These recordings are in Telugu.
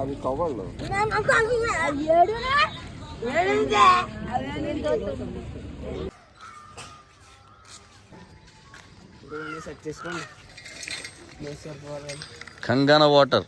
అవి కవర్లు సెట్ చేసుకోండి. కంగాన వాటర్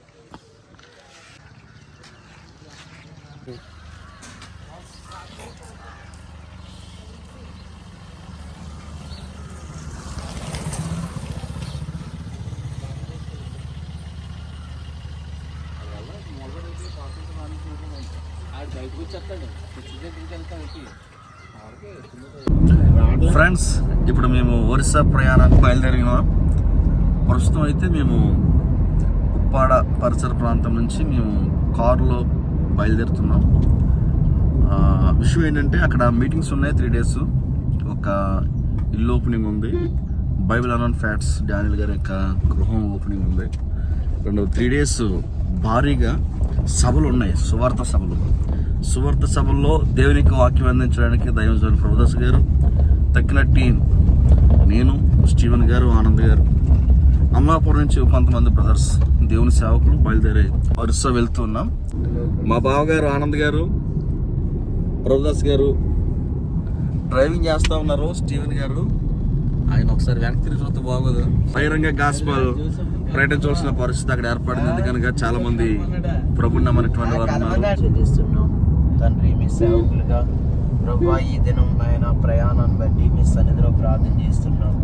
ఫ్రెండ్స్ ఇప్పుడు మేము ఒరిస్సా ప్రయాణానికి బయలుదేరినాం ప్రస్తుతం అయితే మేము ఉప్పాడ పరిసర ప్రాంతం నుంచి మేము కారులో బయలుదేరుతున్నాం. విషయం ఏంటంటే అక్కడ మీటింగ్స్ ఉన్నాయి త్రీ డేస్. ఒక ఇల్లు ఓపెనింగ్ ఉంది. బైబిల్ అనాన్ ఫ్యాట్స్ డానియల్ గారి యొక్క గృహం ఓపెనింగ్ ఉంది. రెండు త్రీ డేస్ భారీగా సభలు ఉన్నాయి. సువార్త సభలు. సువార్త సభల్లో దేవునికి వాక్యం అందించడానికి దైవజన్ ప్రభుదాస్ గారు తక్కిన టీం నేను స్టీవెన్ గారు ఆనంద్ గారు. అమలాపురం నుంచి కొంతమంది బ్రదర్స్ దేవుని సేవకులు బయలుదేరి వరుస వెళ్తున్నాం మా బావగారు ఆనంద్ గారు ప్రభుదాస్ గారు డ్రైవింగ్ చేస్తూ ఉన్నారు స్టీవెన్ గారు. ఆయన ఒకసారి వెనక్కి తిరిగి చూస్తే బాగోదు. బహిరంగ గాస్పల్ ప్రకటించవలసిన పరిస్థితి అక్కడ ఏర్పడింది. ఎందుకనగా చాలా మంది ప్రభుని నమ్మనటువంటి వారు ఉన్నారు. తండ్రి మీ సేవకులుగా. ప్రభా ఈ దినం ఆయన ప్రయాణాన్ని బట్టి మీ సన్నిధిలో ప్రార్థన చేస్తున్నాం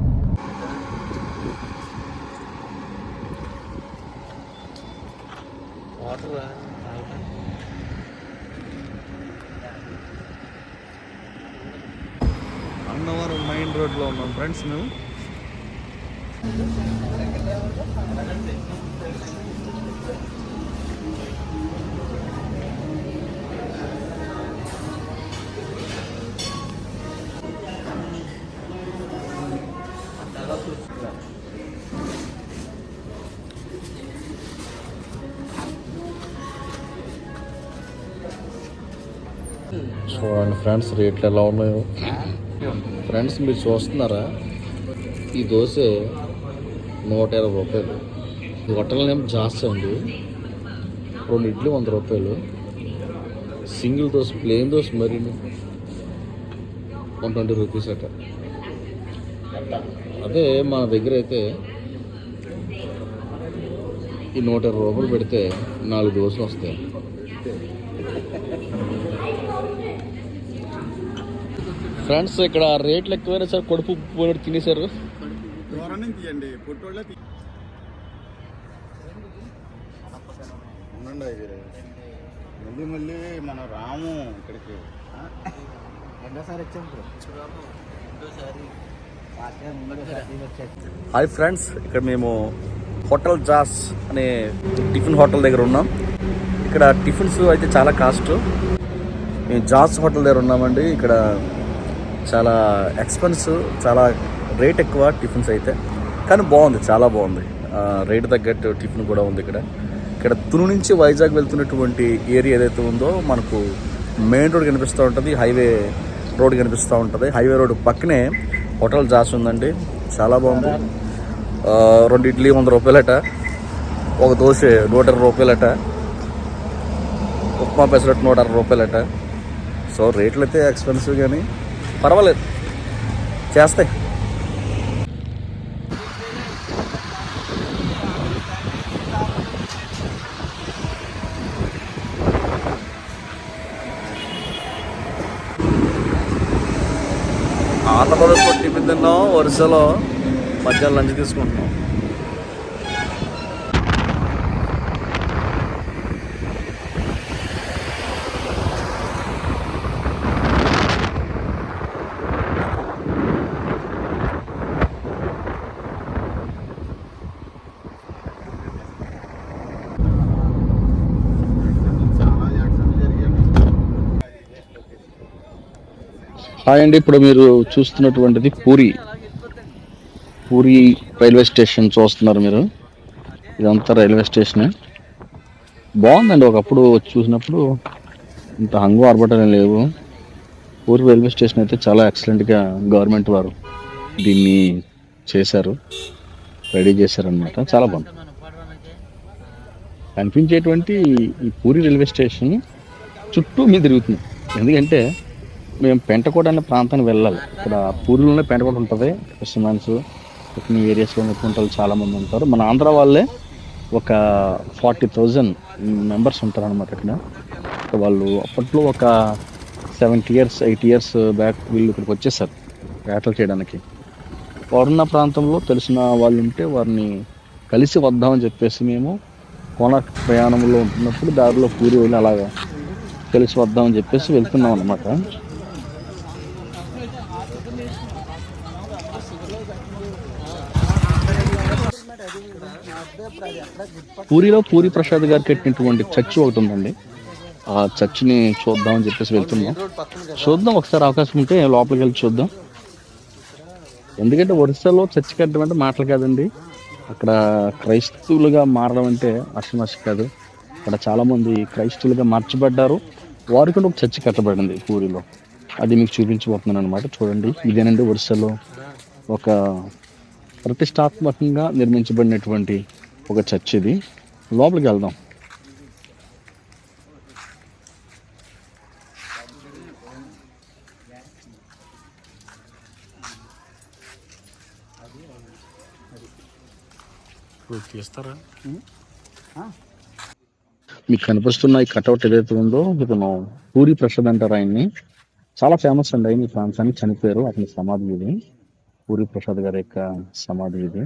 అన్నవరం మైండ్ రోడ్లో ఉన్నాం ఫ్రెండ్స్ మేము చూడండి ఫ్రెండ్స్ రేట్లు ఎలా ఉన్నాయో. ఫ్రెండ్స్ మీరు చూస్తున్నారా? ఈ దోశ నూట ఇరవై రూపాయలు. ఈ హోటల్ నేమ్ జాస్తి అండి. రెండు ఇడ్లీ వంద రూపాయలు. సింగిల్ దోశ ప్లేన్ దోశ మరి వన్ ట్వంటీ రూపీస్ అట. అదే మన దగ్గర అయితే ఈ నూట ఇరవై రూపాయలు పెడితే నాలుగు దోశలు వస్తాయి. ఫ్రెండ్స్ ఇక్కడ రేట్లు ఎక్కువైనా సార్ కడుపు పోయినట్టు తినేశారు. మళ్ళీ మళ్ళీ మన రాము ఇక్కడికి. రెండోసారి హాయ్ ఫ్రెండ్స్ ఇక్కడ మేము హోటల్ జాస్ అనే టిఫిన్ హోటల్ దగ్గర ఉన్నాం. ఇక్కడ టిఫిన్స్ అయితే చాలా కాస్ట్. మేము జాస్ హోటల్ దగ్గర ఉన్నామండి. ఇక్కడ చాలా ఎక్స్పెన్సివ్ చాలా రేట్ ఎక్కువ టిఫిన్స్ అయితే. కానీ బాగుంది చాలా బాగుంది. రేట్ తగ్గట్టు టిఫిన్ కూడా ఉంది ఇక్కడ. ఇక్కడ తును నుంచి వైజాగ్ వెళ్తున్నటువంటి ఏరియా ఏదైతే ఉందో మనకు మెయిన్ రోడ్ కనిపిస్తూ ఉంటుంది హైవే రోడ్ కనిపిస్తూ ఉంటుంది. హైవే రోడ్ పక్కనే హోటల్ జాస్ ఉందండి చాలా బాగుంది. రెండు ఇడ్లీ వంద రూపాయలట ఒక దోశ నూట ఇరవై రూపాయలట ఉప్మా పెసరట్టు నూట అరవై రూపాయలట. సో రేట్లు అయితే ఎక్స్పెన్సివ్ కానీ పర్వాలేదు. చేస్తాయి. ఆంధ్రప్రదేశ్ టిఫిన్ తిన్నాం వరుసలో మధ్యాహ్నం లంచ్ తీసుకుంటున్నాం. హాయ్ అండి ఇప్పుడు మీరు చూస్తున్నటువంటిది పూరి. పూరి రైల్వే స్టేషన్ చూస్తున్నారు మీరు. ఇదంతా రైల్వే స్టేషనే. బాగుందండి ఒకప్పుడు చూసినప్పుడు ఇంత హంగు ఆర్భటాలు లేవు. పూరి రైల్వే స్టేషన్ అయితే చాలా ఎక్సలెంట్గా గవర్నమెంట్ వారు దీన్ని చేశారు. రెడీ చేశారనమాట చాలా బాగుంది. కనిపించేటువంటి ఈ పూరి రైల్వే స్టేషన్ చుట్టూ మీద తిరుగుతుంది ఎందుకంటే మేము పెంటకోట అనే ప్రాంతానికి వెళ్ళాలి. ఇక్కడ పూరిలోనే పెంటకోట ఉంటుంది. క్రిస్టియన్స్ మీ ఏరియాస్లో ఉన్నటువంటి చాలామంది ఉంటారు. మన ఆంధ్ర వాళ్ళే ఒక ఫార్టీ థౌజండ్ మెంబర్స్ ఉంటారు అనమాట ఇక్కడ వాళ్ళు అప్పట్లో ఒక seventy years eight years back వీళ్ళు ఇక్కడికి వచ్చేసారు వేటలు చేయడానికి. వారున్న ప్రాంతంలో తెలిసిన వాళ్ళు ఉంటే వారిని కలిసి వద్దామని చెప్పేసి మేము కోణ ప్రయాణంలో ఉంటున్నప్పుడు దారిలో పూరి వెళ్ళి అలాగా కలిసి వద్దామని చెప్పేసి వెళ్తున్నాం అనమాట పూరిలో పూరి ప్రసాద్ గారు కట్టినటువంటి చర్చి ఒకటి ఉందండి. ఆ చర్చిని చూద్దామని చెప్పేసి వెళ్తున్నాం. చూద్దాం ఒకసారి అవకాశం ఉంటే లోపలికి వెళ్ళి చూద్దాం. ఎందుకంటే ఒరిస్సాలో చర్చి కట్టడం అంటే మాటలు కాదండి. అక్కడ క్రైస్తవులుగా మారడం అంటే అసమస్య కాదు. అక్కడ చాలామంది క్రైస్తవులుగా మార్చబడ్డారు. వారికి కూడా ఒక చర్చి కట్టబడింది పూరిలో. అది మీకు చూపించబోతున్నాను అనమాట చూడండి ఇదేనండి ఒరిస్సాలో ఒక ప్రతిష్టాత్మకంగా నిర్మించబడినటువంటి ఒక చర్చ్ ఇది. లోపలికి వెళ్దాం. తీస్తారా మీకు కనిపిస్తున్న ఈ కటౌట్ ఏదైతే ఉందో ఇతను పూరి ప్రసాద్ అంటారు ఆయన్ని. చాలా ఫేమస్ అండి. ఆయన ఈ ప్రాంతానికి చనిపోయారు. అతని సమాధి ఇది. పూరి ప్రసాద్ గారి యొక్క సమాధి ఇది.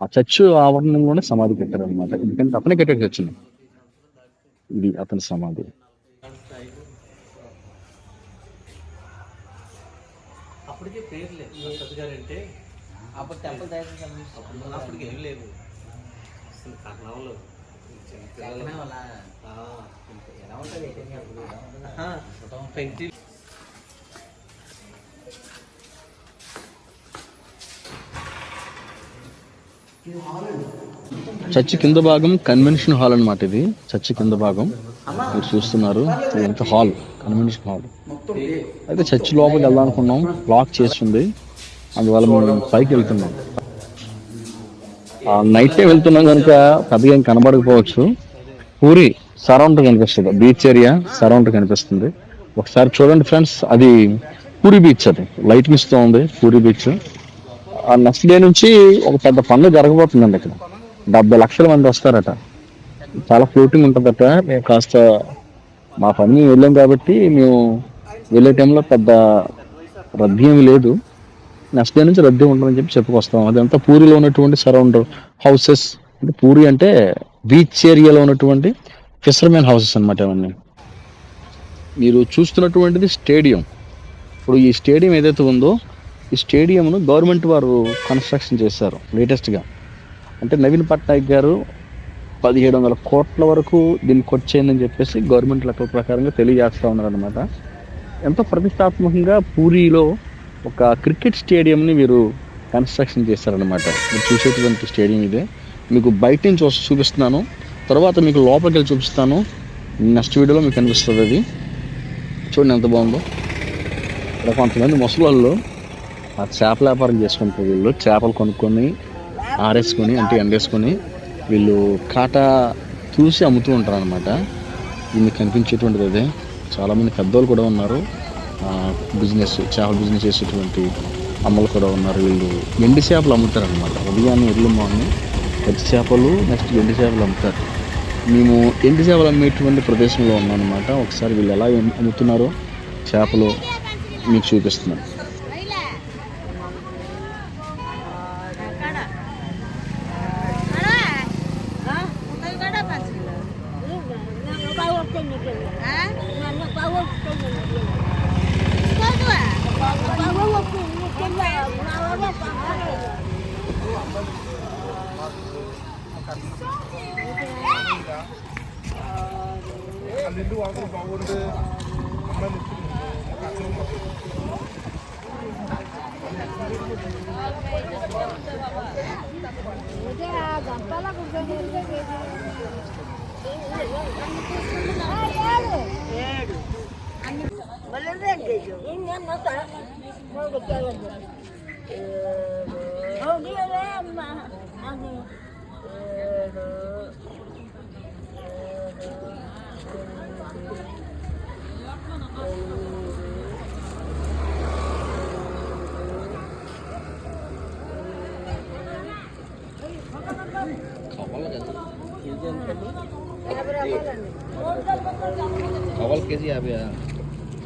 ఆ చర్చ్ ఆవరణంలోనే సమాధి పెట్టారు అనమాట ఎందుకంటే అతనే కట్టాడు చర్చిని ఇది అతని సమాధి. అప్పటికే పేరు లేదు ప్రసాద్ గారు అంటే అప్పుడు టెంపుల్ దగ్గర అప్పటికి ఏం పెంచి చర్చి కింద భాగం కన్వెన్షన్ హాల్ అన్నమాట ఇది. చర్చి కింద భాగం. మీరు చూస్తున్నారు. ఇదంతా హాల్? Convention hall. అయితే చర్చి లోపలికి వెళ్దామనుకున్నాం. బ్లాక్ చేస్తుంది. అందువల్ల మనం పైకి వెళ్తున్నాం. నైట్ వెళ్తున్నాం కనుక పెద్దగా ఏం కనబడకపోవచ్చు. పూరి సరౌండ్ కనిపిస్తుంది. బీచ్ ఏరియా సరౌండ్ కనిపిస్తుంది. ఒకసారి చూడండి ఫ్రెండ్స్ అది పూరి బీచ్ అది. లైట్ మిస్తో ఉంది. పూరి బీచ్. ఆ నెక్స్ట్ డే నుంచి ఒక పెద్ద పనులు జరగబోతుందండి ఇక్కడ. డెబ్బై లక్షల మంది వస్తారట. చాలా ఫ్లోటింగ్ ఉంటుందట. మేము కాస్త మా పని వెళ్ళాం కాబట్టి మేము వెళ్ళే టైంలో పెద్ద రద్దీ ఏమి లేదు. నెక్స్ట్ డే నుంచి రద్దీ ఉంటుందని చెప్పి చెప్పుకొస్తాం. అదంతా పూరిలో ఉన్నటువంటి సరౌండ్ హౌసెస్. అంటే పూరి అంటే బీచ్ ఏరియాలో ఉన్నటువంటి ఫిషర్మెన్ హౌసెస్ అన్నమాట అవన్నీ మీరు చూస్తున్నటువంటిది స్టేడియం. ఇప్పుడు ఈ స్టేడియం ఏదైతే ఉందో ఈ స్టేడియంను గవర్నమెంట్ వారు కన్స్ట్రక్షన్ చేశారు లేటెస్ట్గా అంటే నవీన్ పట్నాయక్ గారు పదిహేడు వందల కోట్ల వరకు దీన్ని ఖర్చయిందని చెప్పేసి గవర్నమెంట్ లెక్కల ప్రకారంగా తెలియజేస్తూ ఉన్నారనమాట ఎంతో ప్రతిష్టాత్మకంగా పూరిలో ఒక క్రికెట్ స్టేడియంని వీరు కన్స్ట్రక్షన్ చేశారనమాట మీరు చూసేటువంటి స్టేడియం ఇదే. మీకు బయట నుంచి వస్తూ చూపిస్తున్నాను. తర్వాత మీకు లోపలికి వెళ్ళి చూపిస్తాను. నెక్స్ట్ వీడియోలో మీకు కనిపిస్తుంది అది. చూడండి ఎంత బాగుందో. ఇక్కడ కొంతమంది ముసలి వాళ్ళు ఆ చేపల వ్యాపారం చేసుకుంటారు వీళ్ళు చేపలు కొనుక్కొని ఆరేసుకొని అంటే ఎండేసుకొని వీళ్ళు కాటా చూసి అమ్ముతూ ఉంటారు అనమాట ఇది మీకు కనిపించేటువంటిది అదే. చాలామంది పెద్దోళ్ళు కూడా ఉన్నారు. బిజినెస్ చేపల బిజినెస్ చేసేటువంటి అమ్మలు కూడా ఉన్నారు. వీళ్ళు ఎండి చేపలు అమ్ముతారు అనమాట ఉదయాన్నే ఎర్లీ మార్నింగ్ పచ్చి చేపలు నెక్స్ట్ ఎండి చేపలు అమ్ముతారు. మేము ఎండి చేపలు అమ్మేటువంటి ప్రదేశంలో ఉన్నాం అనమాట ఒకసారి వీళ్ళు ఎలా అమ్ముతున్నారో చేపలు మీకు చూపిస్తున్నాను. Ini anak saya mau ke jalan-jalan. কবল কেজি আবে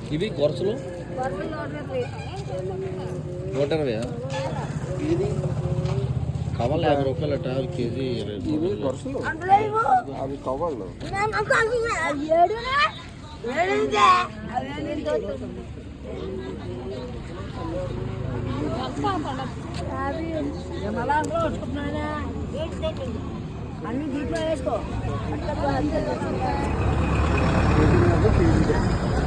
কি করছিল? నూట ఇరవై ఇది కవల్ యాభై రూపాయలు ట్రావెల్ కేజీ ఇవి అవి కవర్లు అన్ని దీంట్లో వేసుకో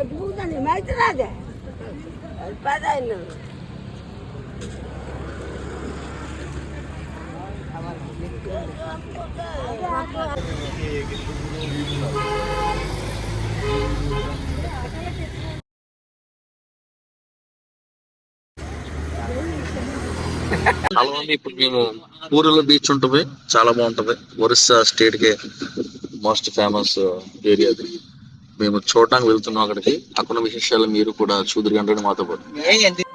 అద్భుతాన్ని మైత్రాదే పదైనా చాలా మంది ఇప్పుడు మేము ఊరిలో బీచ్ ఉంటుంది చాలా బాగుంటది. ఒరిస్సా స్టేట్కి మోస్ట్ ఫేమస్ ఏరియా అది. మేము చూడడానికి వెళ్తున్నాం అక్కడికి. అక్కడ విశేషాలు మీరు కూడా చూదురు మాతో పాటు.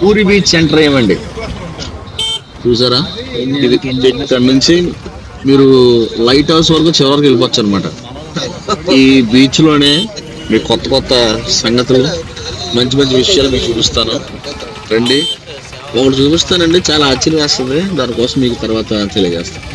పూరి బీచ్ సెంటర్ ఏమండి? చూసారా? ఇది ఇక్కడ నుంచి మీరు లైట్ హౌస్ వరకు చివరికి వెళ్ళిపోవచ్చు అనమాట ఈ బీచ్లోనే మీకు కొత్త కొత్త సంగతులు మంచి మంచి విషయాలు మీకు చూపిస్తాను. రండి. ఒకటి చూపిస్తానండి చాలా ఆశ్చర్యం వేస్తుంది. దానికోసం మీకు తర్వాత తెలియజేస్తాను.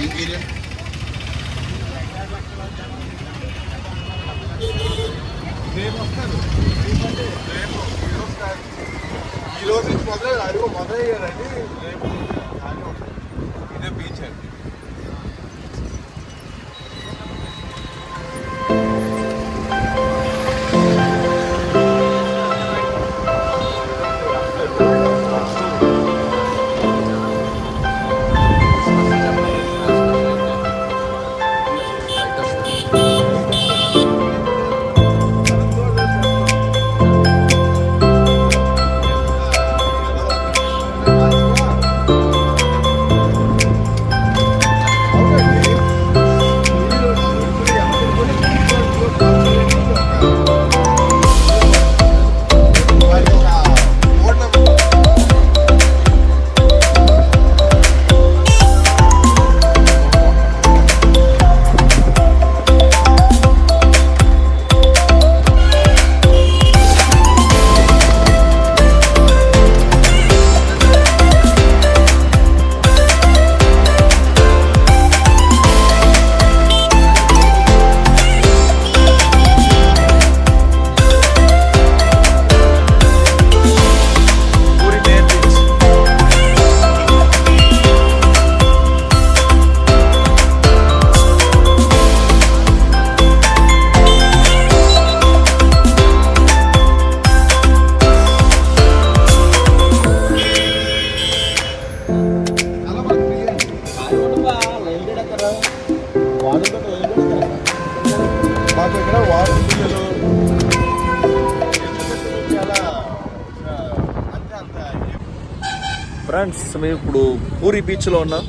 పూరి బీచ్లో ఉన్నాం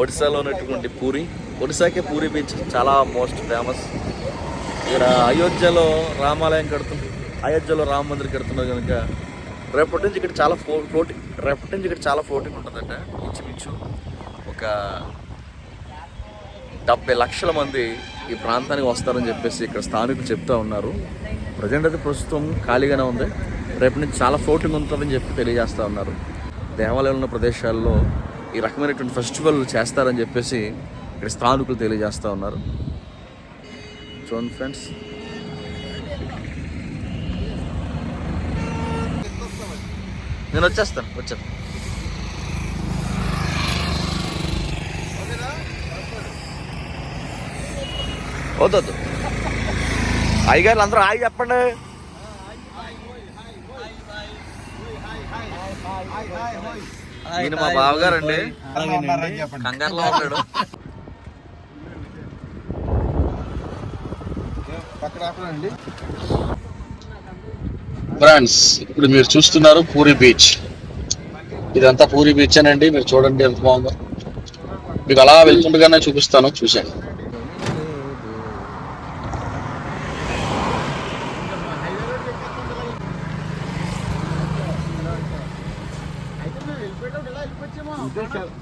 ఒడిశాలో ఉన్నటువంటి పూరి. ఒడిశాకే పూరి బీచ్ చాలా మోస్ట్ ఫేమస్. ఇక్కడ అయోధ్యలో రామాలయం కడుతుంది అయోధ్యలో రామ మందిర్ కడుతున్నారు కనుక రేపటి నుంచి ఇక్కడ చాలా ఫో ఫ్లోటింగ్ రేపటి నుంచి ఇక్కడ చాలా ఫ్లోటింగ్ ఉంటుందంట. ఇంచుమించు ఒక డెబ్బై లక్షల మంది ఈ ప్రాంతానికి వస్తారని చెప్పేసి ఇక్కడ స్థానికులు చెప్తూ ఉన్నారు. ప్రజెంట్ అయితే ప్రస్తుతం ఖాళీగానే ఉంది. రేపటి నుంచి చాలా ఫ్లోటింగ్ ఉంటుందని చెప్పి తెలియజేస్తూ ఉన్నారు. దేవాలయాలు ఉన్న ప్రదేశాల్లో ఈ రకమైనటువంటి ఫెస్టివల్ చేస్తారని చెప్పేసి ఇక్కడ స్థానికులు తెలియజేస్తూ ఉన్నారు. చూడండి ఫ్రెండ్స్. నేను వచ్చేస్తాను వచ్చాను వద్దు అయ్యగారు అందరూ ఆగి చెప్పండి. ఈయన మా బావగారండి. కంగారులో ఉన్నాడు. ఫ్రెండ్స్ ఇప్పుడు మీరు చూస్తున్నారు పూరి బీచ్. ఇదంతా పూరి బీచ్ అనండి. మీరు చూడండి ఎంత బాగుందో. మీకు అలా వెళ్తుండగానే చూపిస్తాను. చూశాను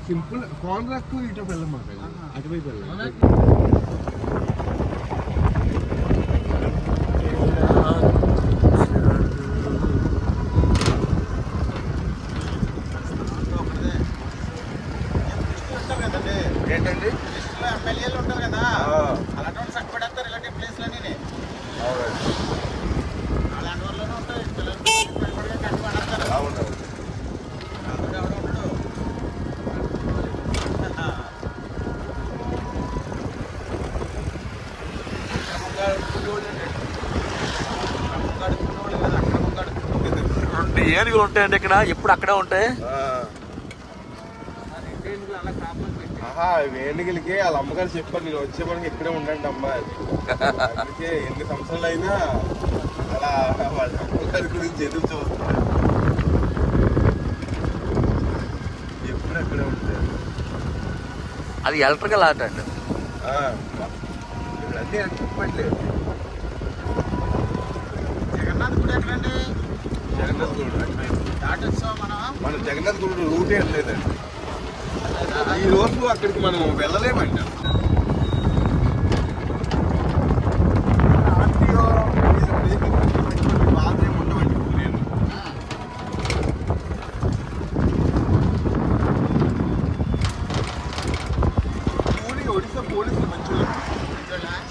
సింపుల్ కాంట్రాక్ట్ ఇటు వెళ్ళమాక అటువైపు వెళ్ళాలి ఏనుగులు ఉంటాయండి ఇక్కడ. ఎప్పుడు అక్కడే ఉంటాయి. వేణుగులకి వాళ్ళ అమ్మగారు చెప్పారు నేను వచ్చే మనకి ఇక్కడే ఉండండి అమ్మా. అందుకే ఎన్ని సంవత్సరాలు అయినా అలా వాళ్ళ అమ్మగారి గురించి ఎదురు చూస్తున్నారు ఎప్పుడు అక్కడే ఉంటాయి అది ఎలక్ట్రికల్ ఆట అండి. ఇప్పుడు అన్నీ చెప్పట్లేదు జగన్నాథ్ గుడి ఎక్కడండి జగన్నాథ్ గుడి మన? జగన్నాథ్ గుడి రూటే లేదండి. ఈ రోజు అక్కడికి మనం వెళ్ళలేమంట. మంచిగా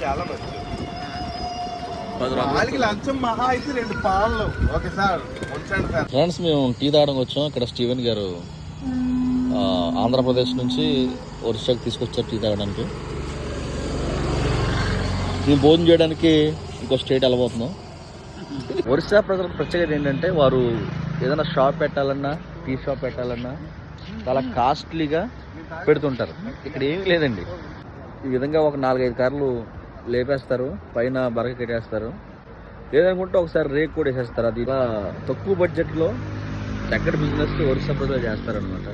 చాలా మంచిది వాళ్ళకి లంచం మహా అయితే రెండు పాలు ఓకే సార్. ఫ్రెండ్స్ మేము టీ తాగడం వచ్చాం. ఇక్కడ స్టీవెన్ గారు ఆంధ్రప్రదేశ్ నుంచి ఒరిస్సాకి తీసుకొచ్చారు టీ తాగడానికి. మేము భోజనం చేయడానికి ఇంకో స్టేట్ వెళ్ళబోతున్నాం. ఒరిస్సా ప్రజల ప్రత్యేకత ఏంటంటే వారు ఏదైనా షాప్ పెట్టాలన్నా టీ షాప్ పెట్టాలన్నా చాలా కాస్ట్లీగా పెడుతుంటారు. ఇక్కడ ఏమీ లేదండి. ఈ విధంగా ఒక నాలుగైదు కార్లు లేపేస్తారు. పైన బరక కట్టేస్తారు. లేదనుకుంటే ఒకసారి రేక్ కూడా వేసేస్తారు. అది ఇలా తక్కువ బడ్జెట్లో దగ్గర బిజినెస్ వరుస ప్రజలు చేస్తారనమాట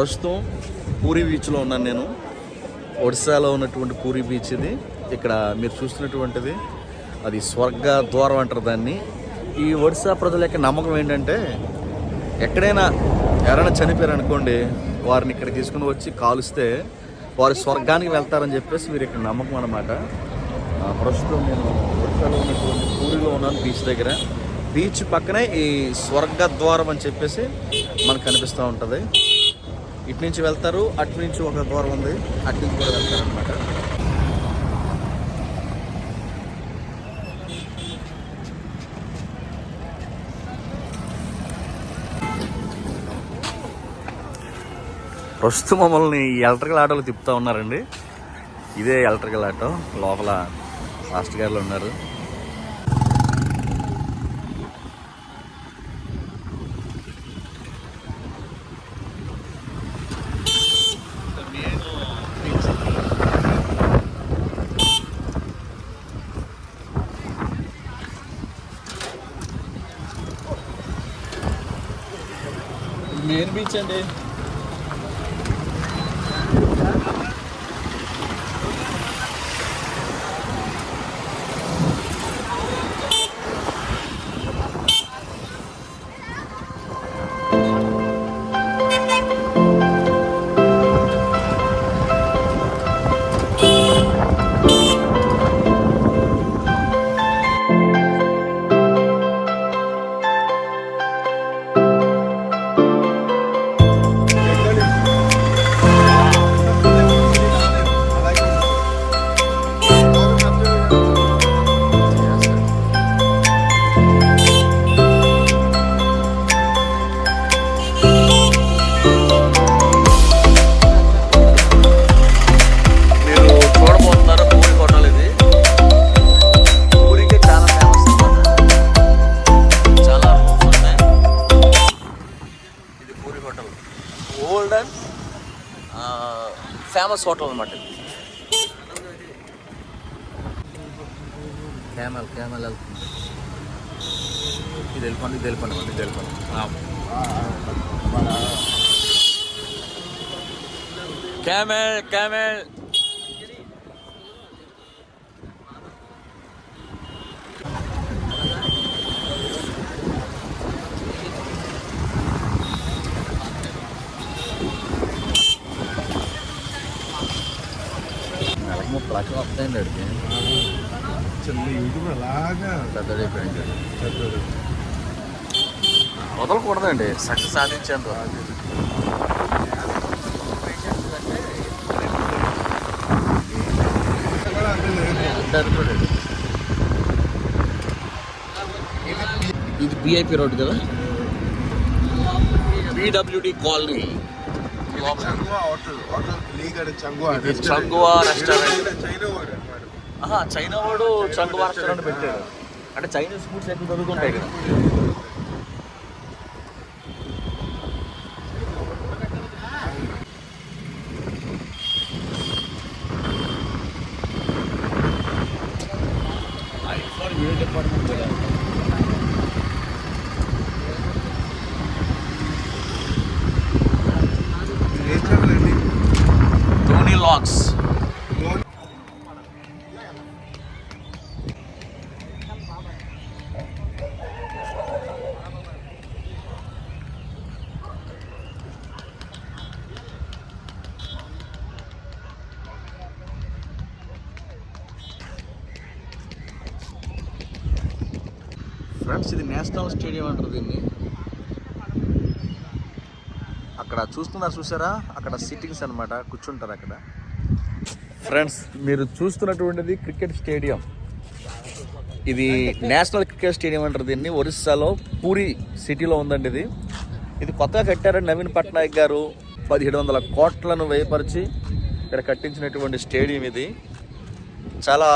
ప్రస్తుతం పూరి బీచ్లో ఉన్నాను నేను. ఒడిశాలో ఉన్నటువంటి పూరి బీచ్ ఇది. ఇక్కడ మీరు చూస్తున్నటువంటిది. అది స్వర్గ ద్వారం అంటారు దాన్ని. ఈ ఒడిశా ప్రజల యొక్క నమ్మకం ఏంటంటే ఎక్కడైనా ఎవరైనా చనిపోయారు అనుకోండి వారిని ఇక్కడ తీసుకుని వచ్చి కాలుస్తే వారు స్వర్గానికి వెళ్తారని చెప్పేసి వీరి ఇక్కడ నమ్మకం అనమాట ప్రస్తుతం నేను ఒడిశాలో ఉన్నటువంటి పూరిలో ఉన్నాను బీచ్ దగ్గర. బీచ్ పక్కనే ఈ స్వర్గ ద్వారం అని చెప్పేసి మనకు కనిపిస్తూ ఉంటుంది. ఇటు నుంచి వెళ్తారు అటు నుంచి ఒక ద్వారం ఉంది. అటు నుంచి కూడా వెళ్తారు అనమాట ప్రస్తుతం మమ్మల్ని ఎలక్ట్రికల్ ఆటోలు తిప్పుతూ ఉన్నారండి. ఇదే ఎలక్ట్రికల్ ఆటో లోపల మాస్టర్ గారులు ఉన్నారు. Camel, camel. నెలకు ముప్పై లక్షలు వస్తాయండి అడిగి చిన్న యూట్యూబ్ అలాగా పెద్దది వదలకూడదండి సక్సెస్ సాధించేంత కూడా అంతే ఇది బిఐపి రోడ్ కదా? BWD colony. Changua restaurant. China వాడు చంగువా రెస్టారెంట్ పెట్టాడు. అంటే చైనీస్ ఫుడ్స్ ఎక్కువ దొరుకుతుంటాయి కదా ఇది ఏ ఛానల్ అండి ధోని లాక్స్ మోహన్ ఫ్రెండ్స్ ఇది నేషనల్ స్టేడియం అంటారు దీన్ని. అక్కడ చూస్తున్నారు చూసారా? అక్కడ సిట్టింగ్స్ అన్నమాట కూర్చుంటారు అక్కడ. ఫ్రెండ్స్ మీరు చూస్తున్నటువంటిది క్రికెట్ స్టేడియం. ఇది నేషనల్ క్రికెట్ స్టేడియం అంటారు దీన్ని. ఒరిస్సాలో పూరి సిటీలో ఉందండి ఇది. ఇది కొత్తగా కట్టారండి నవీన్ పట్నాయక్ గారు. పదిహేడు వందల కోట్లను వేయపరిచి ఇక్కడ కట్టించినటువంటి స్టేడియం ఇది. చాలా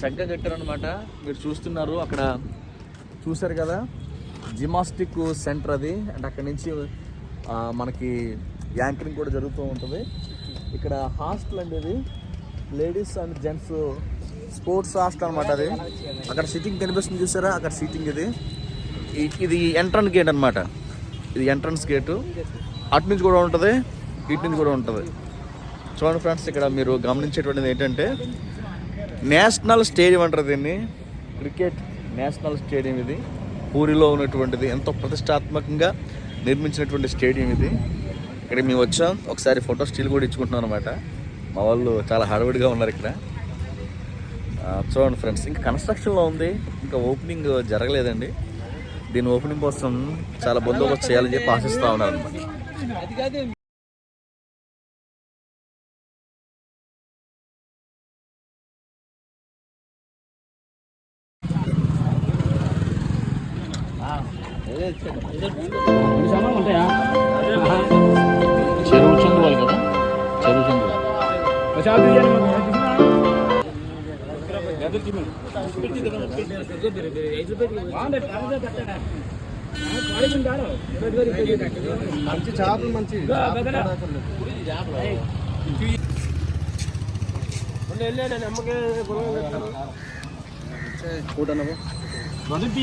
చక్కగా కట్టారనమాట మీరు చూస్తున్నారు అక్కడ చూశారు కదా? జిమాస్టిక్ సెంటర్ అది. అండ్ అక్కడ నుంచి మనకి యాంకరింగ్ కూడా జరుగుతూ ఉంటుంది. ఇక్కడ హాస్టల్ అండి ఇది. Ladies and gents sports hostel అనమాట అది. అక్కడ సిట్టింగ్ కనిపిస్తుంది చూసారా? అక్కడ సీటింగ్ ఇది. ఇది ఎంట్రన్స్ గేట్ అనమాట ఇది ఎంట్రన్స్ గేటు. అటు నుంచి కూడా ఉంటుంది ఇటు నుంచి కూడా ఉంటుంది. చూడండి ఫ్రెండ్స్ ఇక్కడ మీరు గమనించేటువంటిది ఏంటంటే నేషనల్ స్టేడియం అంటారు దీన్ని. క్రికెట్ నేషనల్ స్టేడియం ఇది. పూరిలో ఉన్నటువంటిది ఎంతో ప్రతిష్టాత్మకంగా నిర్మించినటువంటి స్టేడియం ఇది. ఇక్కడ మేము వచ్చాం. ఒకసారి ఫోటో స్టిల్ కూడా ఇచ్చుకుంటున్నాం అనమాట మా వాళ్ళు చాలా హడావిడిగా ఉన్నారు ఇక్కడ. చూడండి ఫ్రెండ్స్ ఇంకా కన్స్ట్రక్షన్లో ఉంది. ఇంకా ఓపెనింగ్ జరగలేదండి. దీని ఓపెనింగ్ కోసం చాలా బందోబస్తు చేయాలని చెప్పి ఆశిస్తూ ఉన్నారు అనమాట మంచి చేపలు మంచి కూటనవు మొదటి